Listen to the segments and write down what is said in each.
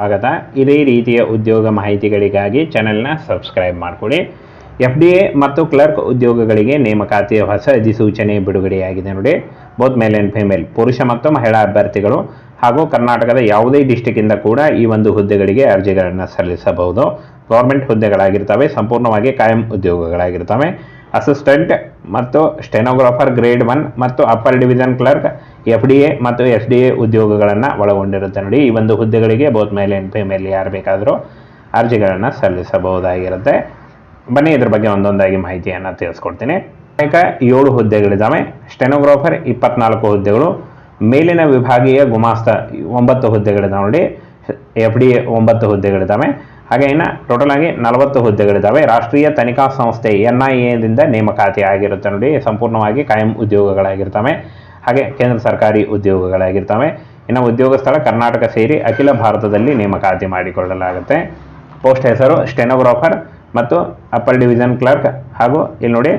ಸ್ವಾಗತ. ಇದೇ ರೀತಿಯ ಉದ್ಯೋಗ ಮಾಹಿತಿಗಳಿಗಾಗಿ ಚಾನೆಲ್ನ ಸಬ್ಸ್ಕ್ರೈಬ್ ಮಾಡಿಕೊಳ್ಳಿ. ಎಫ್ ಡಿ ಎ ಮತ್ತು ಕ್ಲರ್ಕ್ ಉದ್ಯೋಗಗಳಿಗೆ ನೇಮಕಾತಿಯ ಹೊಸ ಅಧಿಸೂಚನೆ ಬಿಡುಗಡೆಯಾಗಿದೆ ನೋಡಿ. ಬೋತ್ ಮೇಲ್ ಆ್ಯಂಡ್ ಫಿಮೇಲ್ ಪುರುಷ ಮತ್ತು ಮಹಿಳಾ ಅಭ್ಯರ್ಥಿಗಳು ಹಾಗೂ ಕರ್ನಾಟಕದ ಯಾವುದೇ ಡಿಸ್ಟಿಕ್ಕಿಂದ ಕೂಡ ಈ ಒಂದು ಹುದ್ದೆಗಳಿಗೆ ಅರ್ಜಿಗಳನ್ನು ಸಲ್ಲಿಸಬಹುದು. ಗೌರ್ಮೆಂಟ್ ಹುದ್ದೆಗಳಾಗಿರ್ತವೆ, ಸಂಪೂರ್ಣವಾಗಿ ಕಾಯಂ ಉದ್ಯೋಗಗಳಾಗಿರ್ತವೆ. ಅಸಿಸ್ಟೆಂಟ್ ಮತ್ತು ಸ್ಟೆನೋಗ್ರಾಫರ್ ಗ್ರೇಡ್ ಒನ್ ಮತ್ತು upper division clerk F D A ಮತ್ತು ಎಫ್ ಡಿ ಎ ಉದ್ಯೋಗಗಳನ್ನು ಒಳಗೊಂಡಿರುತ್ತೆ ನೋಡಿ. ಈ ಒಂದು ಹುದ್ದೆಗಳಿಗೆ ಬೋತ್ ಮೇಲೆ ಆ್ಯಂಡ್ ಫಿಮೇಲ್ ಯಾರು ಬೇಕಾದರೂ ಅರ್ಜಿಗಳನ್ನು ಸಲ್ಲಿಸಬಹುದಾಗಿರುತ್ತೆ. ಬನ್ನಿ, ಇದ್ರ ಬಗ್ಗೆ ಒಂದೊಂದಾಗಿ ಮಾಹಿತಿಯನ್ನು ತಿಳಿಸ್ಕೊಡ್ತೀನಿ. ಏಳು ಹುದ್ದೆಗಳಿದ್ದಾವೆ ಸ್ಟೆನೋಗ್ರಾಫರ್ ಇಪ್ಪತ್ನಾಲ್ಕು ಹುದ್ದೆಗಳು. ಮೇಲಿನ ವಿಭಾಗೀಯ ಗುಮಾಸ್ತ ಒಂಬತ್ತು ಹುದ್ದೆಗಳಿದ್ದಾವೆ ನೋಡಿ. ಎಫ್ ಡಿ ಎ ಒಂಬತ್ತು ಹುದ್ದೆಗಳಿದ್ದಾವೆ ಹಾಗೆ ಇನ್ನು ಟೋಟಲ್ ಆಗಿ ನಲವತ್ತು ಹುದ್ದೆಗಳಿದ್ದಾವೆ ರಾಷ್ಟ್ರೀಯ ತನಿಖಾ ಸಂಸ್ಥೆ ಎನ್ ಐ ಎದಿಂದ ನೇಮಕಾತಿ ಆಗಿರುತ್ತೆ ನೋಡಿ. ಸಂಪೂರ್ಣವಾಗಿ ಕಾಯಂ ಉದ್ಯೋಗಗಳಾಗಿರ್ತವೆ. ಹಾಗೆ ಕೇಂದ್ರ ಸರ್ಕಾರಿ ಉದ್ಯೋಗಗಳಾಗಿರ್ತವೆ. ಇನ್ನು ಉದ್ಯೋಗ ಸ್ಥಳ ಕರ್ನಾಟಕ ಸೇರಿ ಅಖಿಲ ಭಾರತದಲ್ಲಿ ನೇಮಕಾತಿ ಮಾಡಿಕೊಳ್ಳಲಾಗುತ್ತೆ. ಪೋಸ್ಟ್ ಹೆಸರು ಸ್ಟೆನೋಗ್ರಾಫರ್ ಮತ್ತು ಅಪ್ಪರ್ ಡಿವಿಷನ್ ಕ್ಲರ್ಕ್ ಹಾಗೂ ಇಲ್ಲಿ ನೋಡಿ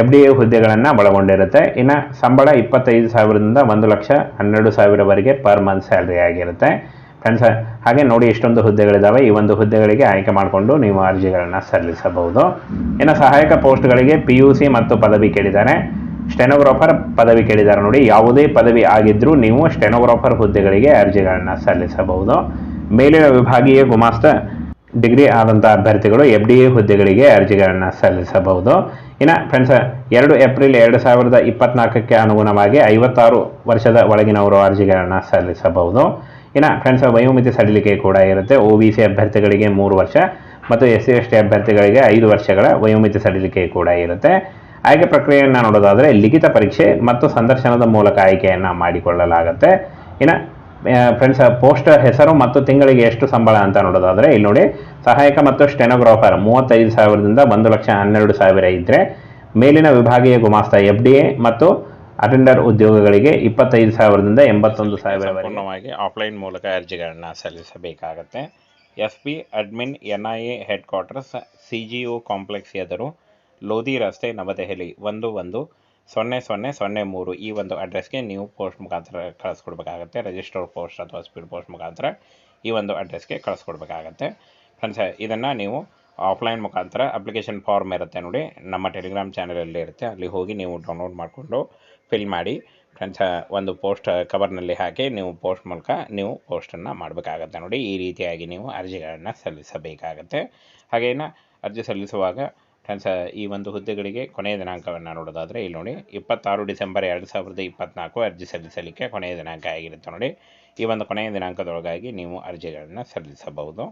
ಎಫ್ ಡಿ ಎ ಹುದ್ದೆಗಳನ್ನು ಒಳಗೊಂಡಿರುತ್ತೆ. ಇನ್ನು ಸಂಬಳ ಇಪ್ಪತ್ತೈದು ಸಾವಿರದಿಂದ ಒಂದು ಲಕ್ಷ ಹನ್ನೆರಡು ಸಾವಿರವರೆಗೆ ಪರ್ ಮಂತ್ ಸ್ಯಾಲ್ರಿ ಆಗಿರುತ್ತೆ. ಫ್ರೆಂಡ್ಸ್, ಹಾಗೆ ನೋಡಿ ಎಷ್ಟೊಂದು ಹುದ್ದೆಗಳಿದ್ದಾವೆ ಈ ಒಂದು ಹುದ್ದೆಗಳಿಗೆ ಆಯ್ಕೆ ಮಾಡಿಕೊಂಡು ನೀವು ಅರ್ಜಿಗಳನ್ನು ಸಲ್ಲಿಸಬಹುದು. ಇನ್ನು ಸಹಾಯಕ ಪೋಸ್ಟ್ಗಳಿಗೆ ಪಿ ಯು ಸಿ ಮತ್ತು ಪದವಿ ಕೇಳಿದ್ದಾರೆ. ಸ್ಟೆನೋಗ್ರಾಫರ್ ಪದವಿ ಕೇಳಿದ್ದಾರೆ ನೋಡಿ. ಯಾವುದೇ ಪದವಿ ಆಗಿದ್ದರೂ ನೀವು ಸ್ಟೆನೋಗ್ರಾಫರ್ ಹುದ್ದೆಗಳಿಗೆ ಅರ್ಜಿಗಳನ್ನು ಸಲ್ಲಿಸಬಹುದು. ಮೇಲಿನ ವಿಭಾಗೀಯ ಗುಮಾಸ್ತ ಡಿಗ್ರಿ ಆದಂಥ ಅಭ್ಯರ್ಥಿಗಳು ಎಫ್ ಡಿ ಎ ಹುದ್ದೆಗಳಿಗೆ ಅರ್ಜಿಗಳನ್ನು ಸಲ್ಲಿಸಬಹುದು. ಇನ್ನು ಫ್ರೆಂಡ್ಸ್ ಎರಡು ಏಪ್ರಿಲ್ ಎರಡು ಸಾವಿರದ ಇಪ್ಪತ್ನಾಲ್ಕಕ್ಕೆ ಅನುಗುಣವಾಗಿ ಐವತ್ತಾರು ವರ್ಷದ ಒಳಗಿನವರು ಅರ್ಜಿಗಳನ್ನು ಸಲ್ಲಿಸಬಹುದು. ಇನ್ನು ಫ್ರೆಂಡ್ಸ್ ವಯೋಮಿತಿ ಸಡಿಲಿಕೆ ಕೂಡ ಇರುತ್ತೆ. ಒ ಬಿ ಸಿ ಅಭ್ಯರ್ಥಿಗಳಿಗೆ ಮೂರು ವರ್ಷ ಮತ್ತು ಎಸ್ ಸಿ ಎಸ್ ಟಿ ಅಭ್ಯರ್ಥಿಗಳಿಗೆ ಐದು ವರ್ಷಗಳ ವಯೋಮಿತಿ ಸಡಿಲಿಕೆ ಕೂಡ ಇರುತ್ತೆ. ಆಯ್ಕೆ ಪ್ರಕ್ರಿಯೆಯನ್ನು ನೋಡೋದಾದರೆ ಲಿಖಿತ ಪರೀಕ್ಷೆ ಮತ್ತು ಸಂದರ್ಶನದ ಮೂಲಕ ಆಯ್ಕೆಯನ್ನು ಮಾಡಿಕೊಳ್ಳಲಾಗುತ್ತೆ. ಇನ್ನು ಫ್ರೆಂಡ್ಸ್ ಪೋಸ್ಟರ್ ಹೆಸರು ಮತ್ತು ತಿಂಗಳಿಗೆ ಎಷ್ಟು ಸಂಬಳ ಅಂತ ನೋಡೋದಾದರೆ ಇಲ್ಲಿ ನೋಡಿ, ಸಹಾಯಕ ಮತ್ತು ಸ್ಟೆನೋಗ್ರಾಫರ್ ಮೂವತ್ತೈದು ಸಾವಿರದಿಂದ ಒಂದು ಲಕ್ಷ ಹನ್ನೆರಡು ಸಾವಿರ ಇದ್ದರೆ ಮೇಲಿನ ವಿಭಾಗೀಯ ಗುಮಾಸ್ತ ಎಫ್ ಡಿ ಎ ಮತ್ತು ಅಟೆಂಡರ್ ಉದ್ಯೋಗಗಳಿಗೆ ಇಪ್ಪತ್ತೈದು ಸಾವಿರದಿಂದ ಎಂಬತ್ತೊಂದು ಸಾವಿರವರೆಗೆ. ಆಫ್ಲೈನ್ ಮೂಲಕ ಅರ್ಜಿಗಳನ್ನು ಸಲ್ಲಿಸಬೇಕಾಗತ್ತೆ. S P admin N I A headquarters C complex ಎದುರು ಲೋಧಿ ರಸ್ತೆ ನವದೆಹಲಿ ಒಂದು ಒಂದು ಸೊನ್ನೆ ಸೊನ್ನೆ ಸೊನ್ನೆ ಮೂರು ಈ ಒಂದು ಅಡ್ರೆಸ್ಗೆ ನೀವು ಪೋಸ್ಟ್ ಮುಖಾಂತರ ಕಳಿಸ್ಕೊಡ್ಬೇಕಾಗತ್ತೆ. ರಿಜಿಸ್ಟರ್ ಪೋಸ್ಟ್ ಅಥವಾ ಸ್ಪೀಡ್ ಪೋಸ್ಟ್ ಮುಖಾಂತರ ಈ ಒಂದು ಅಡ್ರೆಸ್ಗೆ ಕಳಿಸ್ಕೊಡ್ಬೇಕಾಗತ್ತೆ. ಫ್ರೆಂಡ್ಸ್ ಇದನ್ನು ನೀವು ಆಫ್ಲೈನ್ ಮುಖಾಂತರ ಅಪ್ಲಿಕೇಶನ್ ಫಾರ್ಮ್ ಇರುತ್ತೆ ನೋಡಿ, ನಮ್ಮ ಟೆಲಿಗ್ರಾಮ್ ಚಾನಲಲ್ಲಿ ಇರುತ್ತೆ. ಅಲ್ಲಿ ಹೋಗಿ ನೀವು ಡೌನ್ಲೋಡ್ ಮಾಡಿಕೊಂಡು ಫಿಲ್ ಮಾಡಿ ಫ್ರೆಂಡ್ಸ್ ಒಂದು ಪೋಸ್ಟ್ ಕವರ್ನಲ್ಲಿ ಹಾಕಿ ನೀವು ಪೋಸ್ಟ್ ಮೂಲಕ ನೀವು ಪೋಸ್ಟನ್ನು ಮಾಡಬೇಕಾಗತ್ತೆ ನೋಡಿ. ಈ ರೀತಿಯಾಗಿ ನೀವು ಅರ್ಜಿಗಳನ್ನು ಸಲ್ಲಿಸಬೇಕಾಗತ್ತೆ. ಹಾಗೇನ ಅರ್ಜಿ ಸಲ್ಲಿಸುವಾಗ ಫ್ರೆಂಡ್ಸ್ ಈ ಒಂದು ಹುದ್ದೆಗಳಿಗೆ ಕೊನೆಯ ದಿನಾಂಕವನ್ನು ನೋಡೋದಾದರೆ ಇಲ್ಲಿ ನೋಡಿ, ಇಪ್ಪತ್ತಾರು ಡಿಸೆಂಬರ್ ಎರಡು ಸಾವಿರದ ಇಪ್ಪತ್ತ್ನಾಲ್ಕು ಅರ್ಜಿ ಸಲ್ಲಿಸಲಿಕ್ಕೆ ಕೊನೆಯ ದಿನಾಂಕ ಆಗಿರುತ್ತೆ ನೋಡಿ. ಈ ಒಂದು ಕೊನೆಯ ದಿನಾಂಕದೊಳಗಾಗಿ ನೀವು ಅರ್ಜಿಗಳನ್ನು ಸಲ್ಲಿಸಬಹುದು.